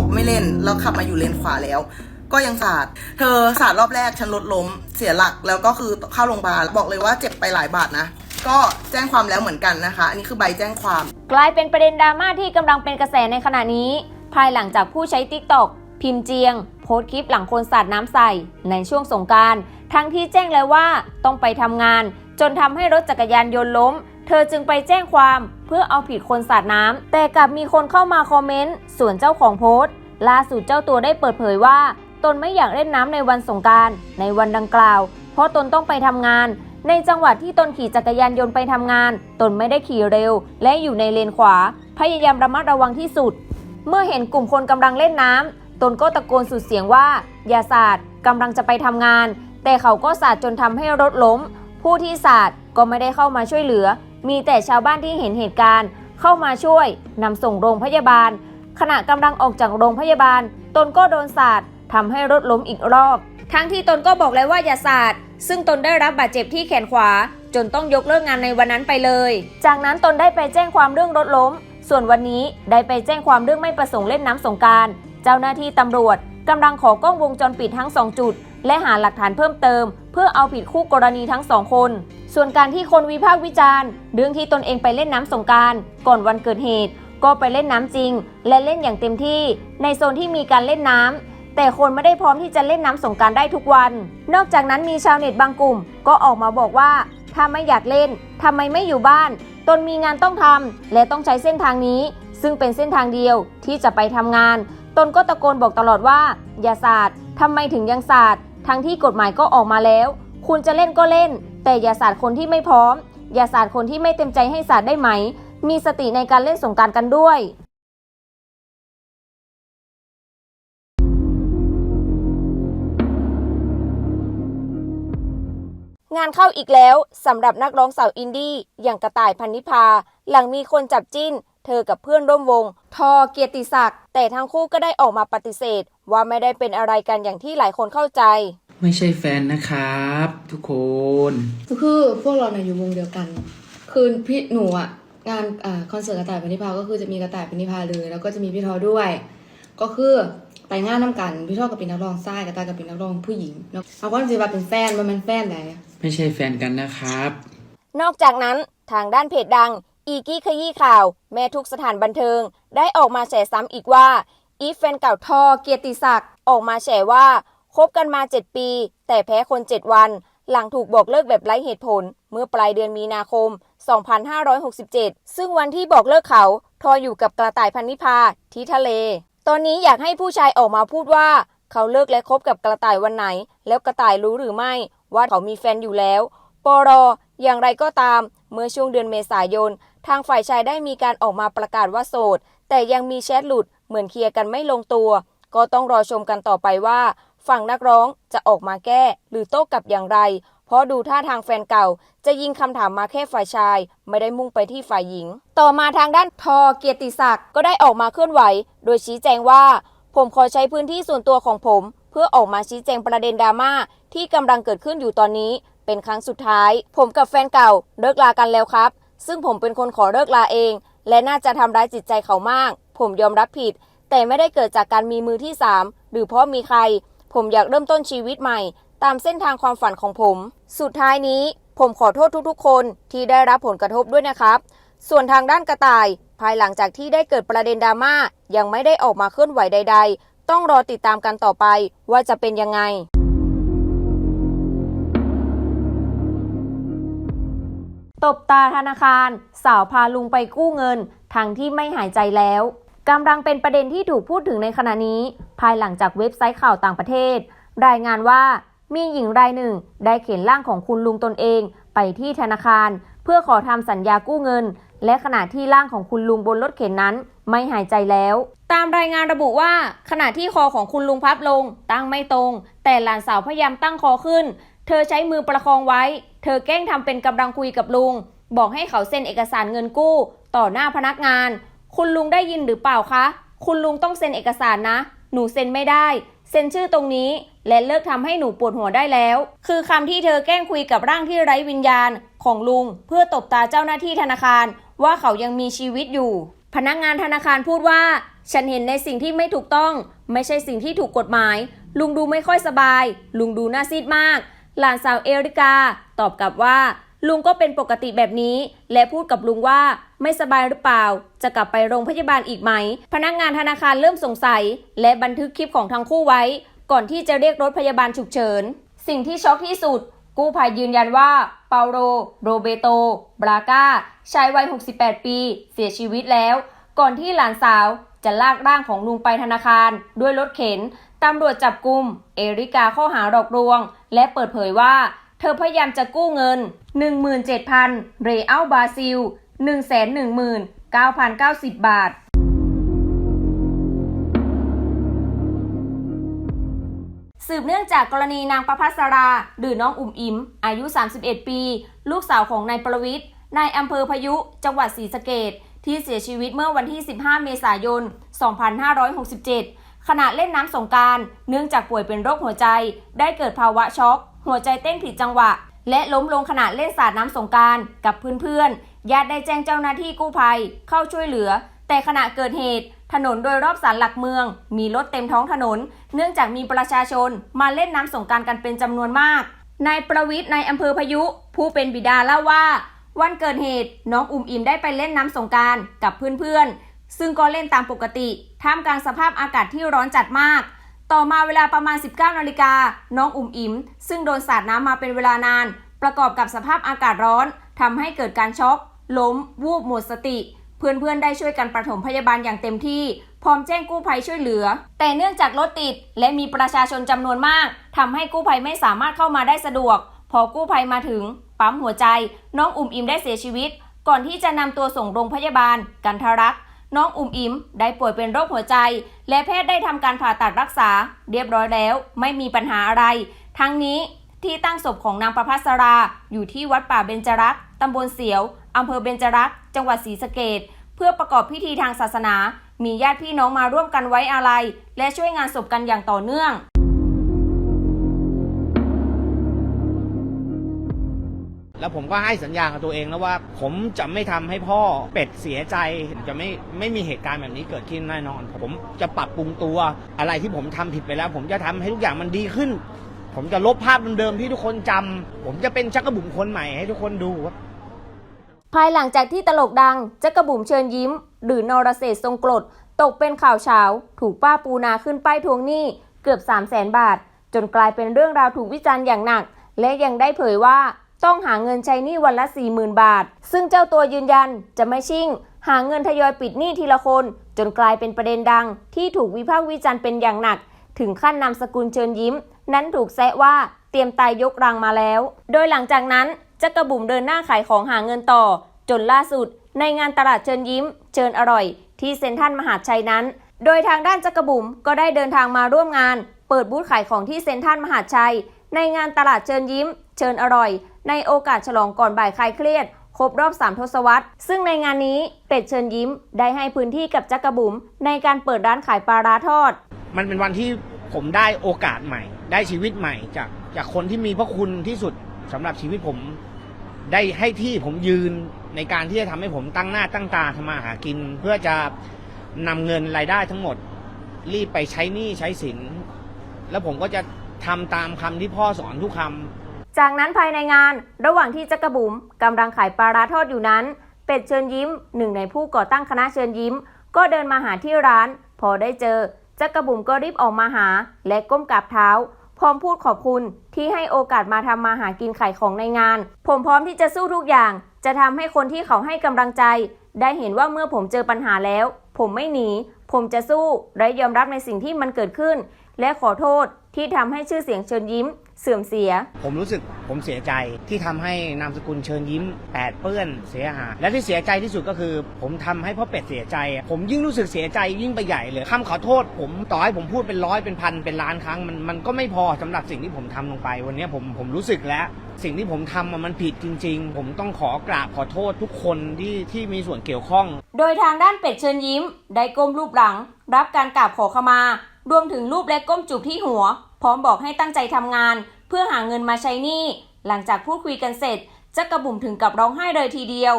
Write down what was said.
บอกไม่เล่นแล้วขับมาอยู่เลนขวาแล้ว ก็ยังสาด เธอสาดรอบแรกฉันรถล้มเสียหลักแล้วก็คือเข้าโรงพยาบาลบอกเลยว่าเจ็บไปหลายบาทนะก็แจ้งความแล้วเหมือนกันนะคะ อันนี้คือใบแจ้งความ กลายเป็นประเด็นดราม่าที่กำลังเป็นกระแสในขณะนี้ ภายหลังจากผู้ใช้ TikTok พิมพ์เจียง โพสต์คลิปหลังคนสาดน้ำใส่ ในช่วงสงการ ทั้งที่แจ้งแล้วว่าต้องไปทำงาน จนทำให้รถจักรยานยนต์ล้ม เธอจึงไปแจ้งความเพื่อเอาผิดคนสาดน้ำแต่กลับมีคนเข้ามาคอมเมนต์ส่วนเจ้าของโพสต์ล่าสุดเจ้าตัวได้เปิดเผยว่า ตนไม่อยากเล่นน้ำในวันสงการ ในวันดังกล่าว เพราะตนต้องไปทำงาน ในจังหวัดที่ตนขี่จักรยานยนต์ไปทำงาน ตนไม่ได้ขี่เร็ว และอยู่ในเลนขวา พยายามระมัดระวังที่สุด เมื่อเห็นกลุ่มคนกำลังเล่นน้ำตนก็ตะโกนสุดเสียงว่า อย่าสาดกำลังจะไปทำงาน แต่เขาก็สาดจนทำให้รถล้ม ผู้ที่สาดก็ไม่ได้เข้ามาช่วยเหลือ มีแต่ชาวบ้านที่เห็นเหตุการณ์ เข้ามาช่วยนำส่งโรงพยาบาล ขณะกำลังออกจากโรงพยาบาล ตนก็โดนสาดทำให้รถล้มอีกรอบ ทั้งที่ตนก็บอกแล้วว่าอย่าสาดซึ่งตนได้รับบาดเจ็บที่แขนขวา จนต้องยกเลิกงานในวันนั้นไปเลย จากนั้นตนได้ไปแจ้งความเรื่องรถล้ม ส่วนวันนี้ได้ไปแจ้งความเรื่องไม่ประสงค์เล่นน้ำสงกราร เจ้าหน้าที่ตำรวจกำลังขอกล้องวงจรปิดทั้ง2จุด และหาหลักฐานเพิ่มเติม เพื่อเอาผิดคู่กรณีทั้งสองคน ส่วนการที่คนวิพากษ์วิจารณ์เรื่องที่ตนเองไปเล่นน้ำสงการก่อนวันเกิดเหตุ ก็ไปเล่นน้ำจริง และเล่นอย่างเต็มที่ในโซนที่มีการเล่นน้ำแต่คนไม่ได้พร้อมที่จะเล่นน้ำสงการได้ทุกวัน นอกจากนั้นมีชาวเน็ตบางกลุ่ม ก็ออกมาบอกว่า ถ้าไม่อยากเล่นทำไมไม่อยู่บ้าน ตนมีงานต้องทำและต้องใช้เส้นทางนี้ ซึ่งเป็นเส้นทางเดียวที่จะไปทำงาน ตนก็ตะโกนบอกตลอดว่า อย่าสาดทำไมถึงยังสาด ทั้งที่กฎหมายก็ออกมาแล้ว คุณจะเล่นก็เล่น แต่อย่าสาดคนที่ไม่พร้อม อย่าสาดคนที่ไม่เต็มใจให้สาดได้ไหม มีสติในการเล่นสงการกันด้วยงานเข้าอีกแล้วสำหรับนักร้องสาวอินดี้อย่างกระต่ายพันนิพา หลังมีคนจับจิ้น เธอกับเพื่อนร่วมวง ทอเกียรติศักดิ์แต่ทั้งคู่ก็ได้ออกมาปฏิเสธ ว่าไม่ได้เป็นอะไรกันอย่างที่หลายคนเข้าใจ ไม่ใช่แฟนนะครับ ทุกคนก็คือพวกเราเนี่ยอยู่วงเดียวกัน คือพี่หนูอะงานอ่าคอนเสิร์ตกระต่ายพันธิพาก็คือจะมีกระต่ายพันธิพาเลย แล้วก็จะมีพี่ทอด้วย ก็คือไปงานน้ำกันพี่ทอกับเป็นนักร้องชายกระต่ายกับเป็นนักร้องผู้หญิงเนาะเอาความจริงว่าเป็นแฟนว่ามันแฟนไหนไม่ใช่แฟนกันนะครับ นอกจากนั้นทางด้านเพจดัง อีกี้ขยี้ข่าว แม่ทุกสถานบันเทิง ได้ออกมาแฉซ้ำอีกว่า อีฟแฟนเก่าทอเกียรติศักดิ์ออกมาแฉว่าคบกันมา 7 ปี แต่แพ้คน 7 วัน หลังถูกบอกเลิกแบบไร้เหตุผล เมื่อปลายเดือนมีนาคม 2567 ซึ่งวันที่บอกเลิกเขา ทออยู่กับกระต่ายพันนิพาที่ทะเล ตอนนี้อยากให้ผู้ชายออกมาพูดว่า เขาเลิกและคบกับกระต่ายวันไหน แล้วกระต่ายรู้หรือไม่ ว่าเขามีแฟนอยู่แล้วปรอย่างไรก็ตาม เมื่อช่วงเดือนเมษายน ทางฝ่ายชายได้มีการออกมาประกาศว่าโสด แต่ยังมีแชทหลุดเหมือนเคลียร์กันไม่ลงตัว ก็ต้องรอชมกันต่อไปว่า ฝั่งนักร้องจะออกมาแก้ หรือโต้กลับอย่างไร เพราะดูท่าทางแฟนเก่า จะยิงคำถามมาแค่ฝ่ายชาย ไม่ได้มุ่งไปที่ฝ่ายหญิง ต่อมาทางด้านทอเกียรติศักดิ์ก็ได้ออกมาเคลื่อนไหว โดยชี้แจงว่า ผมขอใช้พื้นที่ส่วนตัวของผม เพื่อออกมาชี้แจงประเด็นดราม่าที่กำลังเกิดขึ้นอยู่ตอนนี้ เป็นครั้งสุดท้าย ผมกับแฟนเก่าเลิกลากันแล้วครับ ซึ่งผมเป็นคนขอเลิกลาเอง และน่าจะทำร้ายจิตใจเขามาก ผมยอมรับผิด แต่ไม่ได้เกิดจากการมีมือที่3หรือเพราะมีใคร ผมอยากเริ่มต้นชีวิตใหม่ ตามเส้นทางความฝันของผม สุดท้ายนี้ ผมขอโทษทุกๆ คนที่ได้รับผลกระทบด้วยนะครับ ส่วนทางด้านกระต่าย ภายหลังจากที่ได้เกิดประเด็นดราม่ายังไม่ได้ออกมาเคลื่อนไหวใด ๆ ต้องรอติดตามกันต่อไปว่าจะเป็นยังไง ตบตาธนาคาร สาวพาลุงไปกู้เงิน ทั้งที่ไม่หายใจแล้วกำลังเป็นประเด็นที่ถูกพูดถึงในขณะนี้ ภายหลังจากเว็บไซต์ข่าวต่างประเทศ รายงานว่ามีหญิงรายหนึ่ง ได้เขียนร่างของคุณลุงตนเอง ไปที่ธนาคาร เพื่อขอทำสัญญากู้เงิน และขณะที่ร่างของคุณลุงบนรถเข็นนั้น ไม่หายใจแล้ว ตามรายงานระบุว่า ขณะที่คอของคุณลุงพับลง ตั้งไม่ตรง แต่หลานสาวพยายามตั้งคอขึ้น เธอใช้มือประคองไว้ เธอแกล้งทำเป็นกำลังคุยกับลุง บอกให้เขาเซ็นเอกสารเงินกู้ ต่อหน้าพนักงาน คุณลุงได้ยินหรือเปล่าคะ คุณลุงต้องเซ็นเอกสารนะ หนูเซ็นไม่ได้ เซ็นชื่อตรงนี้ และเลิกทำให้หนูปวดหัวได้แล้ว คือคำที่เธอแกล้งคุยกับร่างที่ไร้วิญญาณ ของลุง เพื่อตบตาเจ้าหน้าที่ธนาคาร ว่าเขายังมีชีวิตอยู่ พนักงานธนาคารพูดว่า ฉันเห็นในสิ่งที่ไม่ถูกต้อง ไม่ใช่สิ่งที่ถูกกฎหมาย ลุงดูไม่ค่อยสบาย ลุงดูน่าซีดมาก หลานสาวเอริกา ตอบกลับว่า ลุงก็เป็นปกติแบบนี้ และพูดกับลุงว่าไม่สบายหรือเปล่า จะกลับไปโรงพยาบาลอีกไหม พนักงานธนาคารเริ่มสงสัย และบันทึกคลิปของทั้งคู่ไว้ ก่อนที่จะเรียกรถพยาบาลฉุกเฉิน สิ่งที่ช็อกที่สุด กู้ภัยยืนยันว่าเปาโร โรเบโต บราก้าชายวัย 68 ปี เสียชีวิตแล้ว ก่อนที่หลานสาวจะลากร่างของลุงไปธนาคารด้วยรถเข็น ตำรวจจับกลุ่มเอริกาข้อหาหลอกลวง และเปิดเผยว่า เธอพยายามจะกู้เงิน 17,000 เรอัลบราซิล 119,090 บาทสืบเนื่องจากกรณีนางประภัสรา หรือน้องอุ่มอิม อายุ 31 ปี ลูกสาวของนายประวิทย์นายอำเภอพายุ จังหวัดศรีสะเกดที่เสียชีวิตเมื่อวันที่ 15 เมษายน 2567 ขณะเล่นน้ำสงการเนื่องจากป่วยเป็นโรคหัวใจ ได้เกิดภาวะช็อก หัวใจเต้นผิดจังหวะ และล้มลงขณะเล่นสาดน้ำสงการกับเพื่อนๆญาติได้แจ้งเจ้าหน้าที่กู้ภัย เข้าช่วยเหลือ แต่ขณะเกิดเหตุ ถนนโดยรอบศาลหลักเมือง มีรถเต็มท้องถนน เนื่องจากมีประชาชนมาเล่นน้ำสงการกันเป็นจำนวนมากนายประวิทย์ในอำเภอพายุ ผู้เป็นบิดาเล่าว่า วันเกิดเหตุน้องอุ่มอิ่มได้ไปเล่นน้ำสงการกับเพื่อนๆ ซึ่งก็เล่นตามปกติ ท่ามกลางสภาพอากาศที่ร้อนจัดมาก ต่อมาเวลาประมาณ 19นาฬิกา น้องอุ่มอิมซึ่งโดนสาดน้ำมาเป็นเวลานาน ประกอบกับสภาพอากาศร้อนทำให้เกิดการช็อก ล้ม วูบหมดสติ เพื่อนๆได้ช่วยกันประถมพยาบาลอย่างเต็มที่ พร้อมแจ้งกู้ภัยช่วยเหลือ แต่เนื่องจากรถติดและมีประชาชนจำนวนมากทำให้กู้ภัยไม่สามารถเข้ามาได้สะดวก พอกู้ภัยมาถึง ปั๊มหัวใจ น้องอุ่มอิมได้เสียชีวิต ก่อนที่จะนำตัวส่งโรงพยาบาล กันทรักษ์ น้องอุ้มอิมได้ป่วยเป็นโรคหัวใจ และแพทย์ได้ทำการผ่าตัดรักษา เรียบร้อยแล้ว ไม่มีปัญหาอะไร ทั้งนี้ที่ตั้งศพของนางประภัสรา อยู่ที่วัดป่าเบญจรักษ์ตำบลเสียวอำเภอเบญจรักษ์จังหวัดศรีสะเกดเพื่อประกอบพิธีทางศาสนา มีญาติพี่น้องมาร่วมกันไว้อาลัย และช่วยงานศพกันอย่างต่อเนื่อง แล้วผมก็ให้สัญญากับตัวเองแล้วว่า ผมจะไม่ทำให้พ่อเป็ดเสียใจจะไม่ไม่มีเหตุการณ์แบบนี้เกิดขึ้นแน่นอน ผมจะปรับปรุงตัวอะไรที่ผมทำผิดไปแล้ว ผมจะทำให้ทุกอย่างมันดีขึ้น ผมจะลบภาพเดิมๆที่ทุกคนจำผมจะเป็นชักกระบุ๋มคนใหม่ให้ทุกคนดูครับภายหลังจากที่ตลกดังจักรบุ๋มเชิญยิ้ม หรือนรเศษทรงกรดตกเป็นข่าวเช้าถูกป้าปูนาขึ้นป้ายทวงหนี้เกือบ 3 0 0แสนบาท จนกลายเป็นเรื่องราวถูกวิจารณ์อย่างหนัก และยังได้เผยว่า ต้องหาเงินใช้หนี้วันละ 40,000 บาท ซึ่งเจ้าตัวยืนยันจะไม่ชิ่ง หาเงินทยอยปิดหนี้ทีละคน จนกลายเป็นประเด็นดัง ที่ถูกวิพากษ์วิจารณ์เป็นอย่างหนัก ถึงขั้นนามสกุลเชิญยิ้ม นั้นถูกแซะว่าเตรียมตายยกรังมาแล้ว โดยหลังจากนั้นจักรบุ๋มเดินหน้าขายของหาเงินต่อ จนล่าสุด ในงานตลาดเชิญยิ้ม เชิญอร่อย ที่เซ็นทรัลมหาชัยนั้น โดยทางด้านจักรบุ๋มก็ได้เดินทางมาร่วมงาน เปิดบูธขายของที่เซ็นทรัลมหาชัย ในงานตลาดเชิญยิ้ม เชิญอร่อย ในโอกาสฉลองก่อนบ่ายคลายเครียด ครบรอบ3ทศวรรษ ซึ่งในงานนี้เป็ดเชิญยิ้ม ได้ให้พื้นที่กับจักรบุ๋มในการเปิดร้านขายปลาร้าทอด มันเป็นวันที่ผมได้โอกาสใหม่ ได้ชีวิตใหม่จากจากคนที่มีพระคุณที่สุดสำหรับชีวิตผม ได้ให้ที่ผมยืนในการที่จะทำให้ผมตั้งหน้าตั้งตาทำมาหากิน เพื่อจะนำเงินรายได้ทั้งหมด รีบไปใช้หนี้ใช้สิน แล้วผมก็จะทำตามคำที่พ่อสอนทุกคำ จากนั้นภายในงานระหว่างที่จักรบุ๋มกำลังขายปลาร้าทอดอยู่นั้น เป็ดเชิญยิ้มหนึ่งในผู้ก่อตั้งคณะเชิญยิ้ม ก็เดินมาหาที่ร้าน พอได้เจอจักรบุ๋มก็รีบออกมาหา และก้มกราบเท้า พร้อมพูดขอบคุณที่ให้โอกาสมาทำมาหากินขายของในงาน ผมพร้อมที่จะสู้ทุกอย่าง จะทำให้คนที่เขาให้กำลังใจ ได้เห็นว่าเมื่อผมเจอปัญหาแล้ว ผมไม่หนี ผมจะสู้และยอมรับในสิ่งที่มันเกิดขึ้น และขอโทษที่ทำให้ชื่อเสียงเชิญยิ้ม เสื่อมเสีย ผมรู้สึกผมเสียใจที่ทำให้นามสกุลเชิญยิ้มแปดเปื้อนเสียหายและที่เสียใจที่สุดก็คือ ผมทำให้พ่อเป็ดเสียใจ ผมยิ่งรู้สึกเสียใจยิ่งไปใหญ่เลยคำขอโทษ ผมต่อให้ผมพูดเป็นร้อยเป็นพันเป็นล้านครั้งมันมันก็ไม่พอสำหรับสิ่งที่ผมทำลงไป วันนี้ผมผมรู้สึกแล้ว สิ่งที่ผมทำอะมันผิดจริง ๆ ผมต้องขอกราบขอโทษทุกคนที่ที่มีส่วนเกี่ยวข้อง โดยทางด้านเป็ดเชิญยิ้ม ได้ก้มรูปหลัง รับการกราบขอขมา รวมถึงรูปและก้มจูบที่หัว พร้อมบอกให้ตั้งใจทำงาน เพื่อหาเงินมาใช้หนี้ หลังจากพูดคุยกันเสร็จจักกระบุ๋มถึงกับร้องไห้เลยทีเดียว